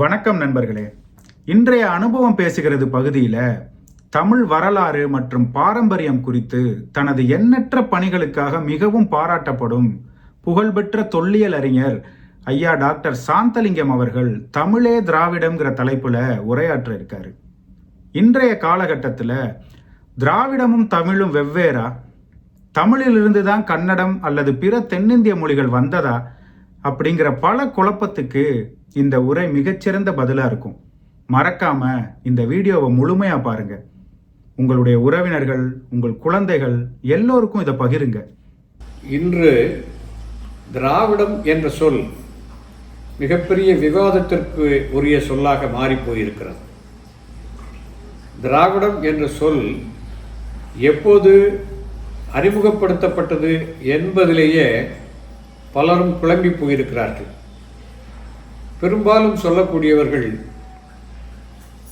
வணக்கம் நண்பர்களே. இன்றைய அனுபவம் பேசுகிறது பகுதியில் தமிழ் வரலாறு மற்றும் பாரம்பரியம் குறித்து தனது எண்ணற்ற பணிகளுக்காக மிகவும் பாராட்டப்படும் புகழ்பெற்ற தொல்லியல் அறிஞர் ஐயா டாக்டர் சாந்தலிங்கம் அவர்கள் தமிழே திராவிடம்ங்கிற தலைப்பில் உரையாற்ற இருக்காரு. இன்றைய காலகட்டத்தில் திராவிடமும் தமிழும் வெவ்வேறா? தமிழிலிருந்து தான் கன்னடம் அல்லது பிற தென்னிந்திய மொழிகள் வந்ததா? அப்படிங்கிற பல குழப்பத்துக்கு இந்த உரை மிகச்சிறந்த பதிலாக இருக்கும். மறக்காம இந்த வீடியோவை முழுமையாக பாருங்க. உங்களுடைய உறவினர்கள் உங்கள் குழந்தைகள் எல்லோருக்கும் இதை பகிருங்க. இன்று திராவிடம் என்ற சொல் மிகப்பெரிய விவாதத்திற்கு உரிய சொல்லாக மாறிப்போயிருக்கிறது. திராவிடம் என்ற சொல் எப்போது அறிமுகப்படுத்தப்பட்டது என்பதிலேயே பலரும் குழம்பி போயிருக்கிறார்கள். பெரும்பாலும் சொல்லக்கூடியவர்கள்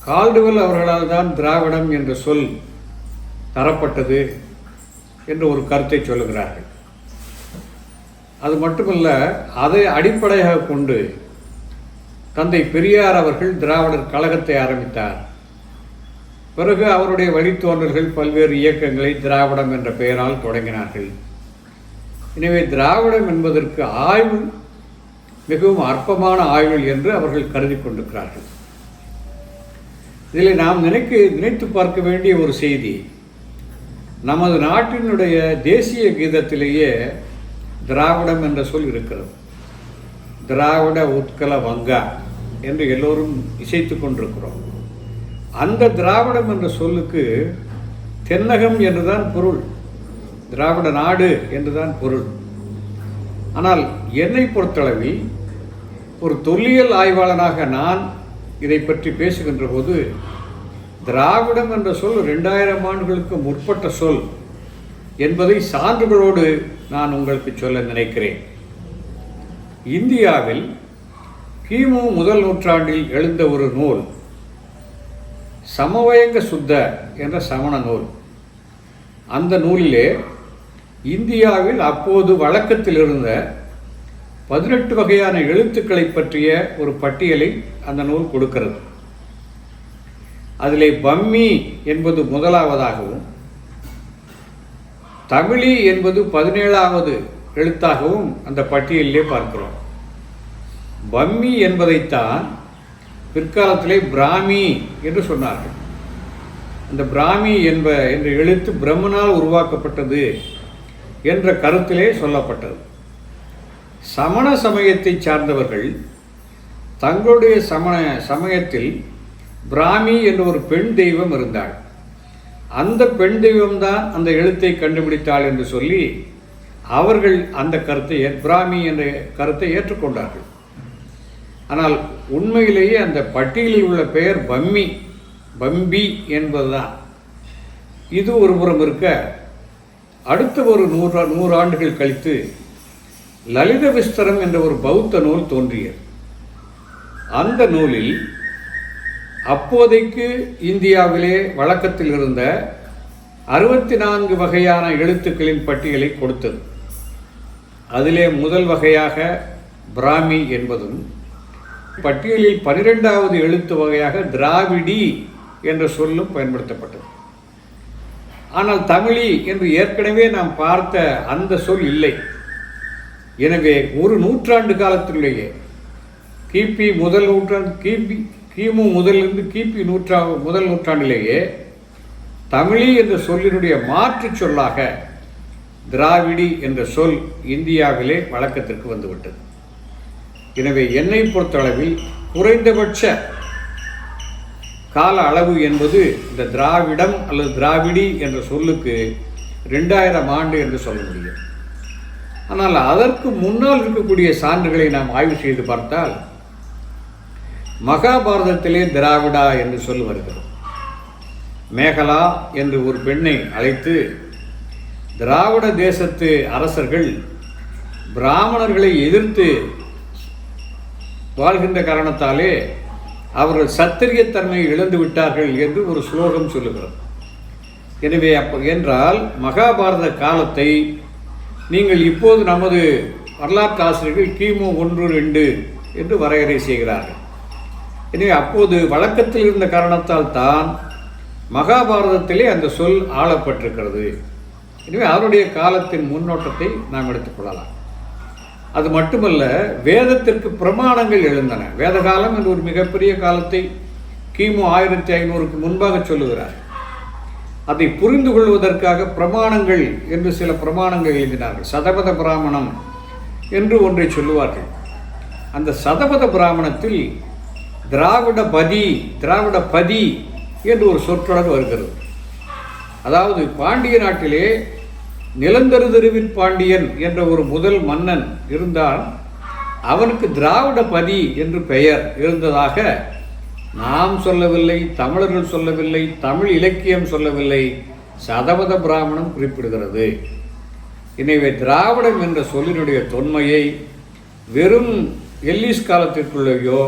கால்டுவெல் அவர்களால் தான் திராவிடம் என்ற சொல் தரப்பட்டது என்று ஒரு கருத்தை சொல்லுகிறார்கள். அது மட்டுமல்ல அதை அடிப்படையாக கொண்டு தந்தை பெரியார் அவர்கள் திராவிடர் கழகத்தை ஆரம்பித்தார். பிறகு அவருடைய வழித்தோன்றல்கள் பல்வேறு இயக்கங்களை திராவிடம் என்ற பெயரால் தொடங்கினார்கள். எனவே திராவிடம் என்பதற்கு ஆய்வு மிகவும் அற்பமான ஆயுள் என்று அவர்கள் கருதி கொண்டிருக்கிறார்கள். இதில் நாம் நினைக்க நினைத்து பார்க்க வேண்டிய ஒரு செய்தி. நமது நாட்டினுடைய தேசிய கீதத்திலேயே திராவிடம் என்ற சொல் இருக்கிறது. திராவிட உட்கல வங்கா என்று எல்லோரும் இசைத்து கொண்டிருக்கிறோம். அந்த திராவிடம் என்ற சொல்லுக்கு தென்னகம் என்றுதான் பொருள். திராவிட நாடு என்றுதான் பொருள். ஆனால் என்னை பொறுத்தளவில் ஒரு தொல்லியல் ஆய்வாளனாக நான் இதை பற்றி பேசுகின்ற போது திராவிடம் என்ற சொல் ரெண்டாயிரம் ஆண்டுகளுக்கு முற்பட்ட சொல் என்பதை சான்றுகளோடு நான் உங்களுக்கு சொல்ல நினைக்கிறேன். இந்தியாவில் கிமு முதல் நூற்றாண்டில் எழுந்த ஒரு நூல் சமவயங்க சுத்த என்ற சமண நூல். அந்த நூலிலே இந்தியாவில் அப்போது வழக்கத்தில் இருந்த பதினெட்டு வகையான எழுத்துக்களை பற்றிய ஒரு பட்டியலை அந்த நூல் கொடுக்கிறது. அதிலே பம்மி என்பது முதலாவதாகவும் தமிழி என்பது பதினேழாவது எழுத்தாகவும் அந்த பட்டியலிலே பார்க்கிறோம். பம்மி என்பதைத்தான் பிற்காலத்திலே பிராமி என்று சொன்னார்கள். அந்த பிராமி என்ப என்ற எழுத்து பிரம்மனால் உருவாக்கப்பட்டது. என்ற கருத்திலே சொல்லப்பட்டது. சமண சமயத்தை சார்ந்தவர்கள் தங்களுடைய சமண சமயத்தில் பிராமி என்ற ஒரு பெண் தெய்வம் இருந்தாள். அந்த பெண் தெய்வம்தான் அந்த எழுத்தை கண்டுபிடித்தாள் என்று சொல்லி அவர்கள் அந்த கருத்தை பிராமி என்ற கருத்தை ஏற்றுக்கொண்டார்கள். ஆனால் உண்மையிலேயே அந்த பட்டியலில் உள்ள பெயர் பம்மி பம்பி என்பதுதான். இது ஒரு புறம் இருக்க அடுத்த ஒரு நூறு நூறு ஆண்டுகள் கழித்து லலித விஸ்தரம் என்ற ஒரு பௌத்த நூல் தோன்றியது. அந்த நூலில் அப்போதைக்கு இந்தியாவிலே வழக்கத்தில் இருந்த அறுபத்தி நான்கு வகையான எழுத்துக்களின் பட்டியலை கொடுத்தது. அதிலே முதல் வகையாக பிராமி என்பதும் பட்டியலில் பனிரெண்டாவது எழுத்து வகையாக திராவிடி என்ற சொல்லும் பயன்படுத்தப்பட்டது. ஆனால் தமிழி என்று ஏற்கனவே நாம் பார்த்த அந்த சொல் இல்லை. எனவே ஒரு நூற்றாண்டு காலத்திலேயே கிபி முதல் நூற்றாண்டு கிபி கிமு முதலிருந்து கிபி நூற்றா முதல் நூற்றாண்டிலேயே தமிழி என்ற சொல்லினுடைய மாற்றுச் சொல்லாக திராவிடி என்ற சொல் இந்தியாவிலே வழக்கத்திற்கு வந்துவிட்டது. எனவே என்னை பொறுத்தளவில் குறைந்தபட்ச கால அளவு என்பது இந்த திராவிடம் அல்லது திராவிடி என்ற சொல்லுக்கு ரெண்டாயிரம் ஆண்டு என்று சொல்ல முடியும். ஆனால் அதற்கு முன்னால் இருக்கக்கூடிய சான்றுகளை நாம் ஆய்வு செய்து பார்த்தால் மகாபாரதத்திலே திராவிடா என்று சொல் வருகிறது மேகலா என்று ஒரு பெண்ணை அழைத்து திராவிட தேசத்து அரசர்கள் பிராமணர்களை எதிர்த்து வாழ்கின்ற காரணத்தாலே அவர்கள் சத்திரியத்தன்மையை இழந்து விட்டார்கள் என்று ஒரு ஸ்லோகம் சொல்லுகிறது. எனவே அப்போ என்றால் மகாபாரத காலத்தை நீங்கள் இப்போது நமது வரலாற்று ஆசிரியர்கள் கிமு ஒன்று ரெண்டு என்று வரையறை செய்கிறார்கள். எனவே அப்போது வழக்கத்தில் இருந்த காரணத்தால் தான் மகாபாரதத்திலே அந்த சொல் ஆளப்பட்டிருக்கிறது. எனவே அவருடைய காலத்தின் முன்னோட்டத்தை நாம் எடுத்துக்கொள்ளலாம் அது மட்டுமல்ல வேதத்திற்கு பிரமாணங்கள் எழுந்தன. வேதகாலம் என்று ஒரு மிகப்பெரிய காலத்தை கிமு ஆயிரத்தி ஐநூறுக்கு முன்பாக சொல்லுகிறார். அதை புரிந்து கொள்வதற்காக பிரமாணங்கள் என்று சில பிரமாணங்கள் எழுதினார்கள். சதபத பிராமணம் என்று ஒன்றை சொல்லுவார்கள். அந்த சதபத பிராமணத்தில் திராவிட பதி திராவிட பதி என்று ஒரு சொற்றொடர் வருகிறது. அதாவது பாண்டிய நாட்டிலே நிலந்தருதருவின் பாண்டியன் என்ற ஒரு முதல் மன்னன் இருந்தால் அவனுக்கு திராவிட பதி என்று பெயர் இருந்ததாக நாம் சொல்லவில்லை தமிழர்கள் சொல்லவில்லை தமிழ் இலக்கியம் சொல்லவில்லை சதவத பிராமணம் குறிப்பிடுகிறது. எனவே திராவிடம் என்ற சொல்லினுடைய தொன்மையை வெறும் எல்லிஸ் காலத்திற்குள்ளேயோ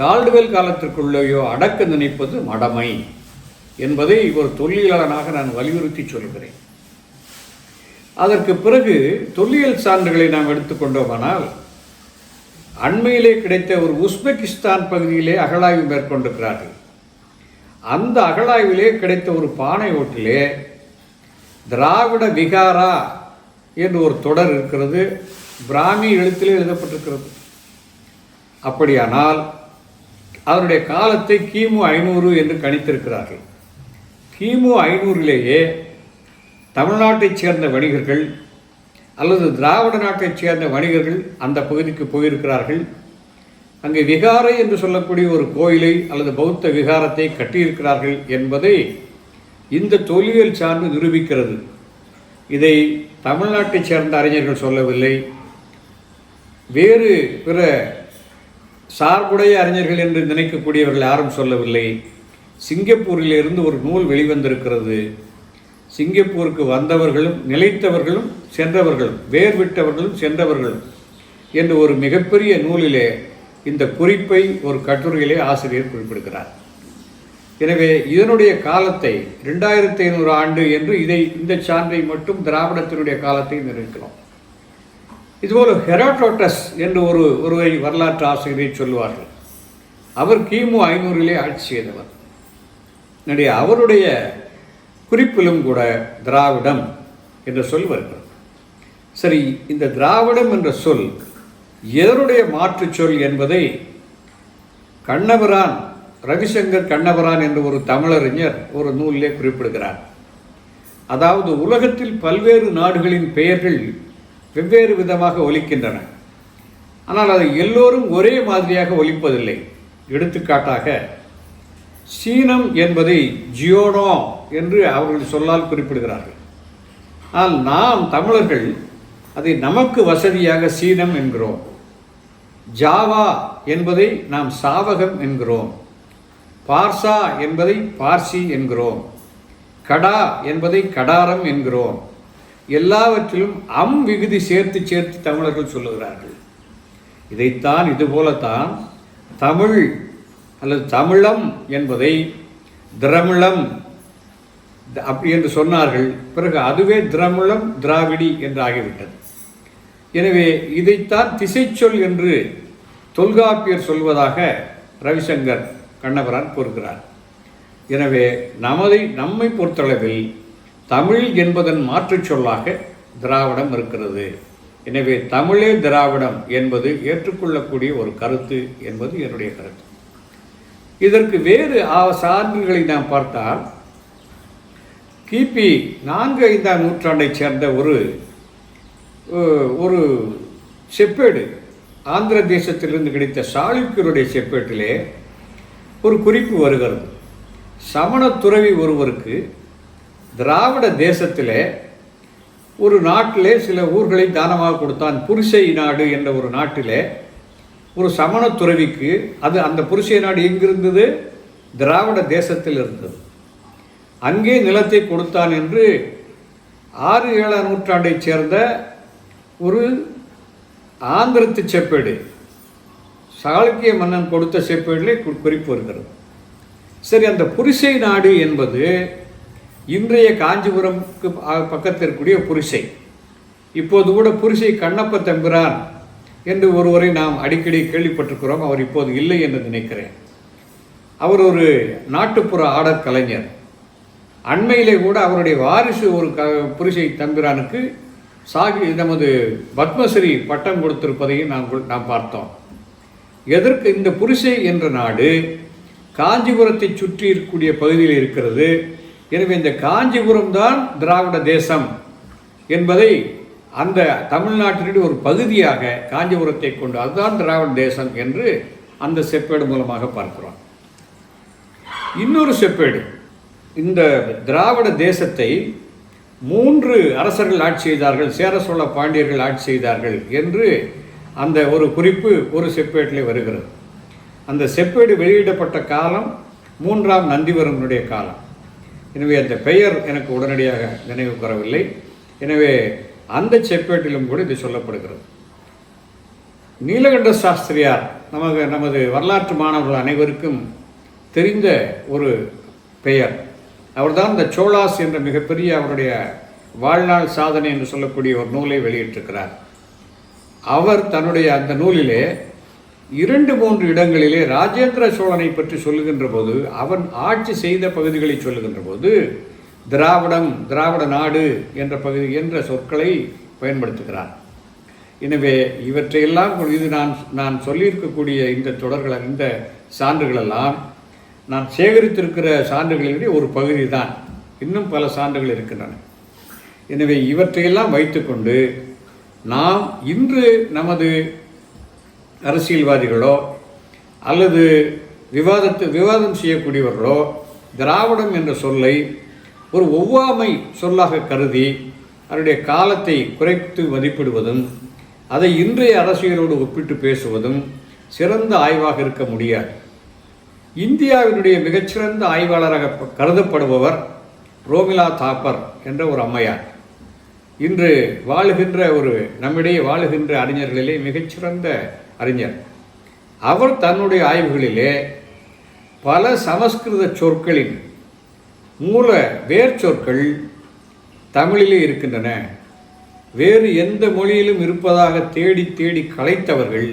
கால்டுவெல் காலத்திற்குள்ளேயோ அடக்க நினைப்பது மடமை என்பதை ஒரு தொல்லியலாளனாக நான் வலியுறுத்தி சொல்கிறேன். அதற்கு பிறகு தொல்லியல் சான்றுகளை நாம் எடுத்துக்கொண்டோமானால் அண்மையிலே கிடைத்த ஒரு உஸ்பெகிஸ்தான் பகுதியிலே அகழாய்வு மேற்கொண்டிருக்கிறார்கள். அந்த அகழாய்விலே கிடைத்த ஒரு பானை ஓட்டிலே திராவிட விகாரா என்று ஒரு தொடர் இருக்கிறது பிராமி எழுத்திலே எழுதப்பட்டிருக்கிறது. அப்படியானால் அதனுடைய காலத்தை கிமு ஐநூறு என்று கணித்திருக்கிறார்கள். கிமு ஐநூறிலேயே தமிழ்நாட்டைச் சேர்ந்த வணிகர்கள் அல்லது திராவிட நாட்டைச் சேர்ந்த வணிகர்கள் அந்த பகுதிக்கு போயிருக்கிறார்கள். அங்கே விகாரை என்று சொல்லக்கூடிய ஒரு கோயிலை அல்லது பௌத்த விகாரத்தை கட்டியிருக்கிறார்கள் என்பதை இந்த தொல்லியல் சார்ந்து நிரூபிக்கிறது. இதை தமிழ்நாட்டைச் சேர்ந்த அறிஞர்கள் சொல்லவில்லை. வேறு பிற சார்புடைய அறிஞர்கள் என்று நினைக்கக்கூடியவர்கள் யாரும் சொல்லவில்லை. சிங்கப்பூரிலிருந்து ஒரு நூல் வெளிவந்திருக்கிறது. சிங்கப்பூருக்கு வந்தவர்களும் நிலைத்தவர்களும் சென்றவர்களும் வேர் விட்டவர்களும் சென்றவர்களும் என்று ஒரு மிகப்பெரிய நூலிலே இந்த குறிப்பை ஒரு கட்டுரையிலே ஆசிரியர் குறிப்பிடுகிறார். எனவே இதனுடைய காலத்தை ரெண்டாயிரத்தி ஐநூறு ஆண்டு என்று இதை இந்த சான்றை மட்டும் திராவிடத்தினுடைய காலத்தை நிர்ணயிக்கிறோம் இதுபோல் ஹெராட்டோட்டஸ் என்று ஒரு ஒருவை வரலாற்று ஆசிரியரை சொல்லுவார்கள். அவர் கிமு ஐநூறிலே ஆட்சி செய்தவர். எனவே அவருடைய குறிப்பிலும் கூட திராவிடம் என்ற சொல் வருகிறது. சரி இந்த திராவிடம் என்ற சொல் எதனுடைய மாற்று சொல் என்பதை கண்ணபிரான் ரவிசங்கர் கண்ணபிரான் என்ற ஒரு தமிழறிஞர் ஒரு நூலிலே குறிப்பிடுகிறார். அதாவது உலகத்தில் பல்வேறு நாடுகளின் பெயர்கள் வெவ்வேறு விதமாக ஒலிக்கின்றன. ஆனால் அதை எல்லோரும் ஒரே மாதிரியாக ஒலிப்பதில்லை. எடுத்துக்காட்டாக சீனம் என்பதை ஜியோடோ என்று அவர்கள் சொல்லால் குறிப்பிடுகிறார்கள். ஆனால் நாம் தமிழர்கள் அதை நமக்கு வசதியாக சீனம் என்கிறோம். ஜாவா என்பதை நாம் சாவகம் என்கிறோம். பார்சா என்பதை பார்சி என்கிறோம். கடா என்பதை கடாரம் என்கிறோம். எல்லாவற்றிலும் அம் விகுதி சேர்த்து சேர்த்து தமிழர்கள் சொல்லுகிறார்கள். இதைத்தான் இதுபோலத்தான் தமிழ் அல்லது தமிழம் என்பதை திரமிழம் அப்படி என்று சொன்னார்கள். பிறகு அதுவே திரமிழம் திராவிடி என்று ஆகிவிட்டது. எனவே இதைத்தான் திசைச்சொல் என்று தொல்காப்பியர் சொல்வதாக ரவிசங்கர் கண்ணபரான் கூறுகிறார். எனவே நமதை நம்மை பொறுத்தளவில் தமிழ் என்பதன் மாற்றுச் சொல்லாக திராவிடம் இருக்கிறது. எனவே தமிழே திராவிடம் என்பது ஏற்றுக்கொள்ளக்கூடிய ஒரு கருத்து என்பது என்னுடைய கருத்து. இதற்கு வேறு ஆ- சான்றுகளை நாம் பார்த்தால் கிபி நான்கு ஐந்தாம் நூற்றாண்டைச் சேர்ந்த ஒரு ஒரு செப்பேடு ஆந்திர தேசத்திலிருந்து கிடைத்த சாளுக்கியருடைய செப்பேட்டிலே ஒரு குறிப்பு வருகிறது. சமண துறவி ஒருவருக்கு திராவிட தேசத்திலே ஒரு நாட்டிலே சில ஊர்களை தானமாக கொடுத்தான். புரிசை நாடு என்ற ஒரு நாட்டிலே ஒரு சமண துறவிக்கு அது அந்த புரிசை நாடு எங்கிருந்தது? திராவிட தேசத்தில் இருந்தது. அங்கே நிலத்தை கொடுத்தான் என்று ஆறு ஏழாம் நூற்றாண்டைச் சேர்ந்த ஒரு ஆந்திரத்து செப்பேடு சாளுக்கிய மன்னன் கொடுத்த செப்பேடிலே குறிப்பு வருகிறது. சரி அந்த புரிசை நாடு என்பது இன்றைய காஞ்சிபுரம்க்கு பக்கத்தில் இருக்கக்கூடிய புரிசை இப்போது கூட புரிசை கண்ணப்ப தம்பிரான் என்று ஒருவரை நாம் அடிக்கடி கேள்விப்பட்டிருக்கிறோம். அவர் இப்போது இல்லை என்று நினைக்கிறேன். அவர் ஒரு நாட்டுப்புற ஆடற் கலைஞர். அண்மையிலே கூட அவருடைய வாரிசு ஒரு க புரிசை தம்பிரானுக்கு சாகி நமது பத்மஸ்ரீ பட்டம் கொடுத்திருப்பதையும் நாம் நாம் பார்த்தோம். எதற்கு இந்த புரிசை என்ற நாடு காஞ்சிபுரத்தை சுற்றி இருக்கக்கூடிய பகுதியில் இருக்கிறது. எனவே இந்த காஞ்சிபுரம் தான் திராவிட தேசம் என்பதை அந்த தமிழ்நாட்டினுடைய ஒரு பகுதியாக காஞ்சிபுரத்தை கொண்டு அதுதான் திராவிட தேசம் என்று அந்த செப்பேடு மூலமாக பார்க்கிறோம். இன்னொரு செப்பேடு இந்த திராவிட தேசத்தை மூன்று அரசர்கள் ஆட்சி செய்தார்கள் சேர சோழ பாண்டியர்கள் ஆட்சி செய்தார்கள் என்று அந்த ஒரு குறிப்பு ஒரு செப்பேட்டில் வருகிறது. அந்த செப்பேடு வெளியிடப்பட்ட காலம் மூன்றாம் நந்திவரனுடைய காலம். எனவே அந்த பெயர் எனக்கு உடனடியாக நினைவுக்கு வரவில்லை. எனவே அந்த செப்பேட்டிலும் கூட இது சொல்லப்படுகிறது. நீலகண்ட சாஸ்திரியார் நமக்கு நமது வரலாற்று மாணவர்கள் அனைவருக்கும் தெரிந்த ஒரு பெயர். அவர்தான் இந்த சோழாஸ் என்ற மிகப்பெரிய அவருடைய வாழ்நாள் சாதனை என்று சொல்லக்கூடிய ஒரு நூலை வெளியிட்டிருக்கிறார். அவர் தன்னுடைய அந்த நூலிலே இரண்டு மூன்று இடங்களிலே ராஜேந்திர சோழனை பற்றி சொல்லுகின்ற போது அவன் ஆட்சி செய்த பகுதிகளை சொல்லுகின்ற போது திராவிடம் திராவிட நாடு என்ற பகுதி என்ற சொற்களை பயன்படுத்துகிறார். எனவே இவற்றையெல்லாம் இது நான் நான் சொல்லியிருக்கக்கூடிய இந்த தொடர்கள் இந்த சான்றுகளெல்லாம் நான் சேகரித்திருக்கிற சான்றுகளினுடைய ஒரு பகுதி தான் இன்னும் பல சான்றுகள் இருக்கின்றன. எனவே இவற்றையெல்லாம் வைத்துக்கொண்டு நாம் இன்று நமது அரசியல்வாதிகளோ அல்லது விவாதத்து விவாதம் செய்யக்கூடியவர்களோ திராவிடம் என்ற சொல்லை ஒரு ஒவ்வாமை சொல்லாக கருதி அதனுடைய காலத்தை குறைத்து மதிப்பிடுவதும் அதை இன்றைய அரசியலோடு ஒப்பிட்டு பேசுவதும் சிறந்த ஆய்வாக இருக்க முடியாது. இந்தியாவினுடைய மிகச்சிறந்த ஆய்வாளராக கருதப்படுபவர் ரோமிலா தாப்பர் என்ற ஒரு அம்மையார். இன்று வாழுகின்ற ஒரு நம்மிடையே வாழுகின்ற அறிஞர்களிலே மிகச்சிறந்த அறிஞர். அவர் தன்னுடைய ஆய்வுகளிலே பல சமஸ்கிருத சொற்களின் மூல வேர் சொற்கள் தமிழிலே இருக்கின்றன. வேறு எந்த மொழியிலும் இருப்பதாக தேடி தேடி கலைத்தவர்கள்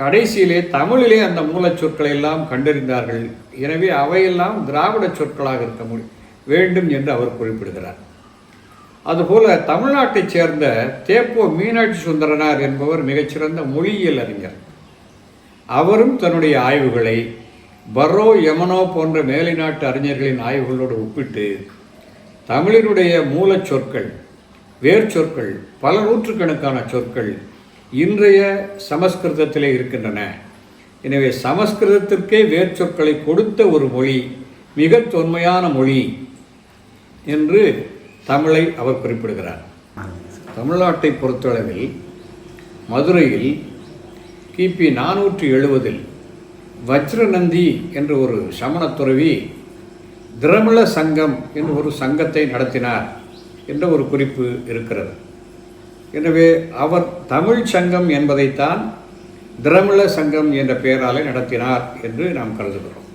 கடைசியிலே தமிழிலே அந்த மூலச் சொற்களை எல்லாம் கண்டறிந்தார்கள். எனவே அவையெல்லாம் திராவிட சொற்களாக இருக்க முடி வேண்டும் என்று அவர் குறிப்பிடுகிறார். அதுபோல தமிழ்நாட்டைச் சேர்ந்த தேப்போ மீனாட்சி சுந்தரனார் என்பவர் மிகச்சிறந்த மொழியியல் அறிஞர். அவரும் தன்னுடைய ஆய்வுகளை பரோ யமனோ போன்ற மேலை நாட்டு அறிஞர்களின் ஆய்வுகளோடு ஒப்பிட்டு தமிழினுடைய மூலச் சொற்கள் வேர் சொற்கள் பல நூற்றுக்கணக்கான சொற்கள் இன்றைய சமஸ்கிருதத்திலே இருக்கின்றன. எனவே சமஸ்கிருதத்திற்கே வேர் சொற்களை கொடுத்த ஒரு மொழி மிக தொன்மையான மொழி என்று தமிழை அவர் குறிப்பிடுகிறார். தமிழ்நாட்டை பொறுத்தளவில் மதுரையில் கிபி நானூற்றி எழுபதில் வஜ்ரநந்தி என்ற ஒரு சமணத் துறவி திரமிழ சங்கம் என்ற ஒரு சங்கத்தை நடத்தினார் என்ற ஒரு குறிப்பு இருக்கிறது. எனவே அவர் தமிழ் சங்கம் என்பதைத்தான் திரமிழ சங்கம் என்ற பெயராலே நடத்தினார் என்று நாம் கருதுகிறோம்.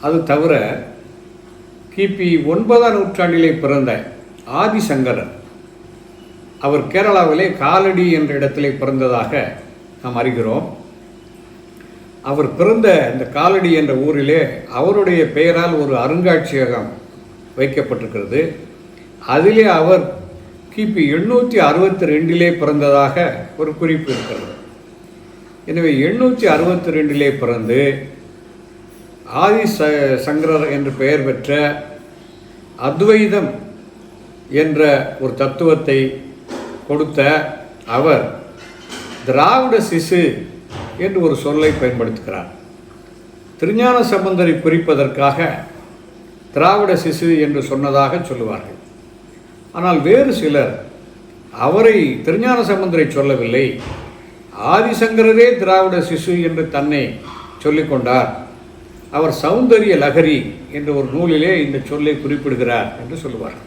அது தவிர கிபி ஒன்பதாம் நூற்றாண்டிலே பிறந்த ஆதிசங்கரர் அவர் கேரளாவிலே காலடி என்ற இடத்திலே பிறந்ததாக நாம் அறிகிறோம். அவர் பிறந்த இந்த காலடி என்ற ஊரிலே அவருடைய பெயரால் ஒரு அருங்காட்சியகம் வைக்கப்பட்டிருக்கிறது. அதிலே அவர் கிபி எண்ணூற்றி அறுபத்தி ரெண்டிலே பிறந்ததாக ஒரு குறிப்பு இருக்கிறது. எனவே எண்ணூற்றி அறுபத்தி ரெண்டிலே பிறந்து ஆதி ச சங்கரர் என்று பெயர் பெற்ற அத்வைதம் என்ற ஒரு தத்துவத்தை கொடுத்த அவர் திராவிட சிசு என்று ஒரு சொல்லை பயன்படுத்துகிறார். திருஞான சம்பந்தரை குறிப்பதற்காக திராவிட சிசு என்று சொன்னதாக சொல்லுவார்கள். ஆனால் வேறு சிலர் அவரை திருஞான சம்பந்தரை சொல்லவில்லை. ஆதிசங்கரரே திராவிட சிசு என்று தன்னை சொல்லிக்கொண்டார் அவர் சௌந்தரிய லகரி என்ற ஒரு நூலிலே இந்த சொல்லை குறிப்பிடுகிறார் என்று சொல்லுவார்.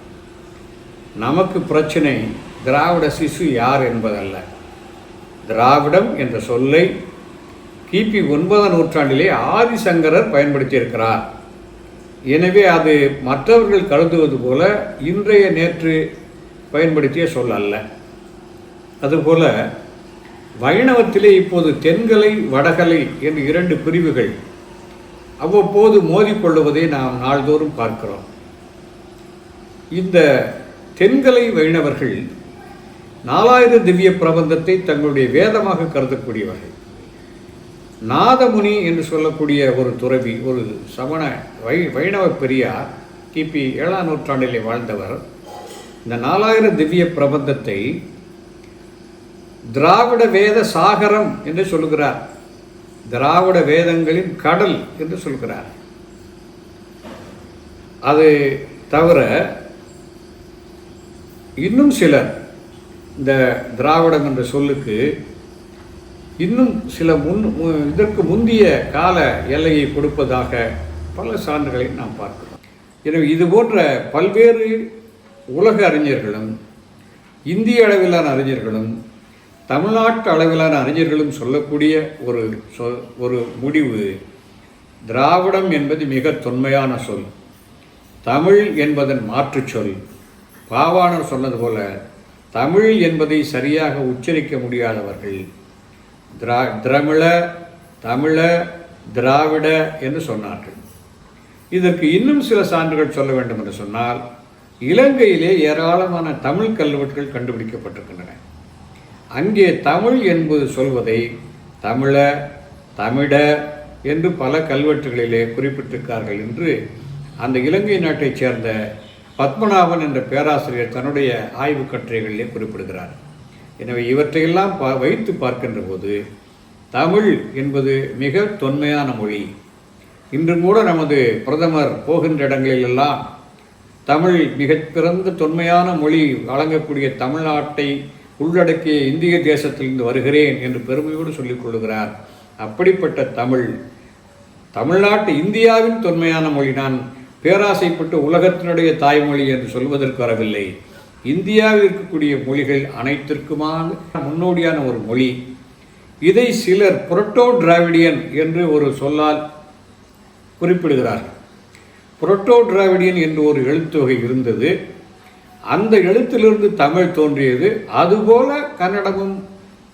நமக்கு பிரச்சனை திராவிட சிசு யார் என்பதல்ல. திராவிடம் என்ற சொல்லை கிபி ஒன்பதாம் நூற்றாண்டிலே ஆதிசங்கரர் பயன்படுத்தியிருக்கிறார். எனவே அது மற்றவர்கள் கருதுவது போல இன்றைய நேற்று பயன்படுத்திய சொல் அல்ல. அதுபோல வைணவத்திலே இப்போது தென்கலை வடகலை என்று இரண்டு பிரிவுகள் அவ்வப்போது மோதிக்கொள்ளுவதை நாம் நாள்தோறும் பார்க்கிறோம். இந்த தென்கலை வைணவர்கள் நாலாயிர திவ்ய பிரபந்தத்தை தங்களுடைய வேதமாக கருதக்கூடியவர்கள். நாதமுனி என்று சொல்லக்கூடிய ஒரு துறவி ஒரு சமண வை வைணவ பெரியார் கிபி ஏழாம் நூற்றாண்டிலே வாழ்ந்தவர். இந்த நாலாயிரம் திவ்ய பிரபந்தத்தை திராவிட வேத சாகரம் என்று சொல்லுகிறார். திராவிட வேதங்களின் கடல் என்று சொல்கிறார் அது தவிர இன்னும் சிலர் இந்த திராவிடம் என்ற சொல்லுக்கு இன்னும் சில முன் இதற்கு முந்திய கால எல்லையை கொடுப்பதாக பல சான்றுகளை நாம் பார்க்கிறோம். எனவே இது போன்ற பல்வேறு உலக அறிஞர்களும் இந்திய அளவிலான அறிஞர்களும் தமிழ்நாட்டு அளவிலான அறிஞர்களும் சொல்லக்கூடிய ஒரு சொ ஒரு முடிவு திராவிடம் என்பது மிக தொன்மையான சொல். தமிழ் என்பதன் மாற்றுச் சொல். பாவாணர் சொன்னது போல தமிழ் என்பதை சரியாக உச்சரிக்க முடியாதவர்கள் திரா திரமிழ தமிழ திராவிட என்று சொன்னார்கள். இதற்கு இன்னும் சில சான்றுகள் சொல்ல வேண்டும் என்று சொன்னால் இலங்கையிலே ஏராளமான தமிழ் கல்வெட்டுகள் கண்டுபிடிக்கப்பட்டிருக்கின்றன. அங்கே தமிழ் என்பது சொல்வதை தமிழ தமிழ என்று பல கல்வெட்டுகளிலே குறிப்பிட்டிருக்கார்கள் என்று அந்த இலங்கை நாட்டைச் சேர்ந்த பத்மநாபன் என்ற பேராசிரியர் தன்னுடைய ஆய்வுக் கட்டுரைகளிலே குறிப்பிடுகிறார். எனவே இவற்றையெல்லாம் பா வைத்து பார்க்கின்ற போது தமிழ் என்பது மிக தொன்மையான மொழி. இன்றும் கூட நமது பிரதமர் போகின்ற இடங்களிலெல்லாம் தமிழ் மிகப்பிறந்த தொன்மையான மொழி வழங்கக்கூடிய தமிழ்நாட்டை உள்ளடக்கிய இந்திய தேசத்திலிருந்து வருகிறேன் என்று பெருமையோடு சொல்லிக் கொள்கிறார். அப்படிப்பட்ட தமிழ் தமிழ்நாட்டு இந்தியாவின் தொன்மையான மொழி. நான் பேராசைப்பட்டு உலகத்தினுடைய தாய்மொழி என்று சொல்வதற்கு வரவில்லை. இந்தியாவில் இருக்கக்கூடிய மொழிகள் அனைத்திற்குமான முன்னோடியான ஒரு மொழி. இதை சிலர் புரட்டோ டிராவிடியன் என்று ஒரு சொல்லால் குறிப்பிடுகிறார்கள். புரட்டோ டிராவிடியன் என்று ஒரு எழுத்தொகை இருந்தது. அந்த எழுத்திலிருந்து தமிழ் தோன்றியது. அதுபோல கன்னடமும்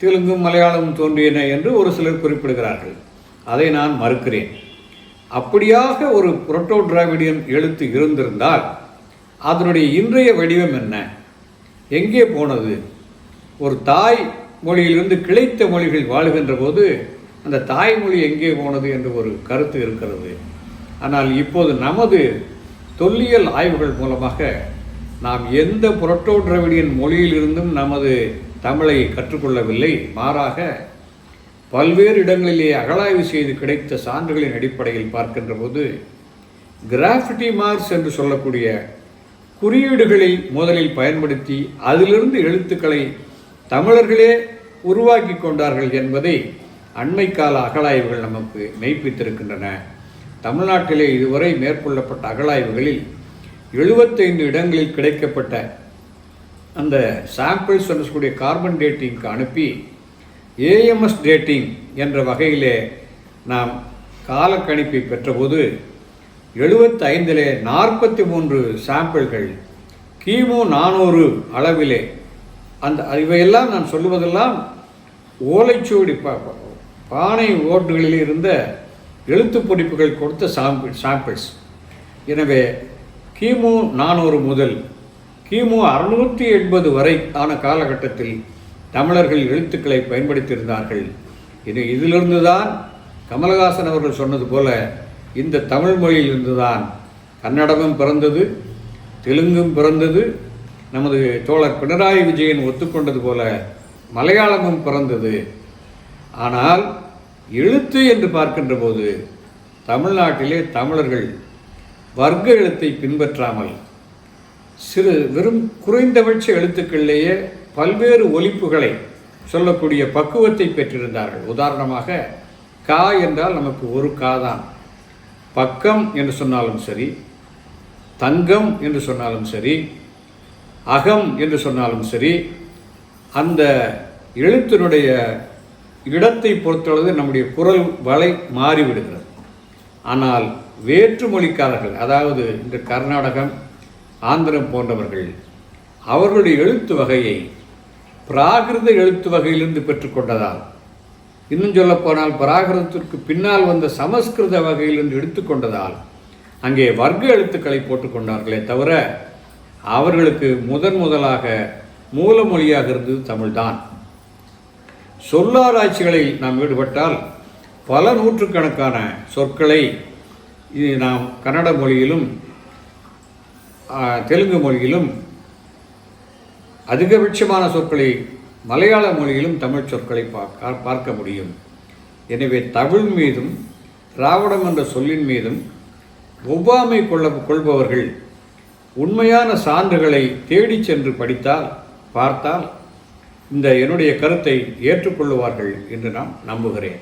தெலுங்கும் மலையாளமும் தோன்றியன என்று ஒரு சிலர் குறிப்பிடுகிறார்கள். அதை நான் மறுக்கிறேன். அப்படியாக ஒரு புரட்டோ டிராவிடியன் எழுத்து இருந்திருந்தால் அதனுடைய இன்றைய வடிவம் என்ன? எங்கே போனது? ஒரு தாய் மொழியிலிருந்து கிளைத்த மொழிகள் வாழுகின்ற போது அந்த தாய்மொழி எங்கே போனது என்று ஒரு கருத்து இருக்கிறது. ஆனால் இப்போது நமது தொல்லியல் ஆய்வுகள் மூலமாக நாம் எந்த புரட்டோ டிராவிடியன் மொழியிலிருந்தும் நமது தமிழை கற்றுக்கொள்ளவில்லை. மாறாக பல்வேறு இடங்களிலே அகழாய்வு செய்து கிடைத்த சான்றுகளின் அடிப்படையில் பார்க்கின்ற போது கிராஃபிட்டி மார்க்ஸ் என்று சொல்லக்கூடிய குறியீடுகளை முதலில் பயன்படுத்தி அதிலிருந்து எழுத்துக்களை தமிழர்களே உருவாக்கி கொண்டார்கள் என்பதை அண்மைக்கால அகழாய்வுகள் நமக்கு மெய்ப்பித்திருக்கின்றன. தமிழ்நாட்டிலே இதுவரை மேற்கொள்ளப்பட்ட அகழாய்வுகளில் எழுபத்தைந்து இடங்களில் கிடைக்கப்பட்ட அந்த சாம்பிள்ஸ் என்று சொல்லக்கூடிய கார்பன் டேட்டிங்க்கு அனுப்பி ஏஎம்எஸ் டேட்டிங் என்ற வகையிலே நாம் காலக்கணிப்பை பெற்றபோது எழுபத்தி ஐந்திலே நாற்பத்தி மூன்று சாம்பிள்கள் கிமு நானூறு அளவிலே. அந்த இவையெல்லாம் நான் சொல்லுவதெல்லாம் ஓலைச்சுவடி பா பானை ஓட்டுகளில் இருந்த எழுத்துப் பொடிப்புகள் கொடுத்த சாம்பிள் சாம்பிள்ஸ். எனவே கிமு நானூறு முதல் கிமு அறுநூற்றி எண்பது வரை ஆன காலகட்டத்தில் தமிழர்கள் எழுத்துக்களை பயன்படுத்தியிருந்தார்கள். இது இதிலிருந்து தான் கமலஹாசன் அவர்கள் சொன்னது போல இந்த தமிழ் மொழியிலிருந்து தான் கன்னடமும் பிறந்தது தெலுங்கும் பிறந்தது நமது தோழர் பினராயி விஜயன் ஒத்துக்கொண்டது போல மலையாளமும் பிறந்தது. ஆனால் எழுத்து என்று பார்க்கின்ற போது தமிழ்நாட்டிலே தமிழர்கள் வர்க்க எழுத்தை பின்பற்றாமல் சிறு வெறும் குறைந்தபட்ச எழுத்துக்களிலேயே பல்வேறு ஒலிப்புகளை சொல்லக்கூடிய பக்குவத்தை பெற்றிருந்தார்கள். உதாரணமாக கா என்றால் நமக்கு ஒரு கா தான். பக்கம் என்று சொன்னாலும் சரி தங்கம் என்று சொன்னாலும் சரி அகம் என்று சொன்னாலும் சரி அந்த எழுத்தினுடைய இடத்தை பொறுத்தளவு நம்முடைய குரல் வலை மாறிவிடுகிறது. ஆனால் வேற்று மொழிக்காரர்கள் அதாவது இந்த கர்நாடகம் ஆந்திரம் போன்றவர்கள் அவர்களுடைய எழுத்து வகையை பிராகிருத எழுத்து வகையிலிருந்து பெற்றுக்கொண்டதால் இன்னும் சொல்லப்போனால் பிராகிருதத்திற்கு பின்னால் வந்த சமஸ்கிருத வகையில் என்று எடுத்துக்கொண்டதால் அங்கே வர்க்க எழுத்துக்களை போட்டுக்கொண்டார்களே தவிர அவர்களுக்கு முதன் முதலாக மூலமொழியாக இருந்தது தமிழ்தான். சொல்லாராய்ச்சிகளில் நாம் ஈடுபட்டால் பல நூற்றுக்கணக்கான சொற்களை இது நாம் கன்னட மொழியிலும் தெலுங்கு மொழியிலும் அதிகபட்சமான சொற்களை மலையாள மொழியிலும் தமிழ் சொற்களை பார்க்க பார்க்க முடியும். எனவே தமிழ் மீதும் திராவிடம் என்ற சொல்லின் மீதும் ஒவ்வாமை கொள்ள கொள்பவர்கள் உண்மையான சான்றுகளை தேடிச் சென்று படித்தால் பார்த்தால் இந்த என்னுடைய கருத்தை ஏற்றுக்கொள்ளுவார்கள் என்று நான் நம்புகிறேன்.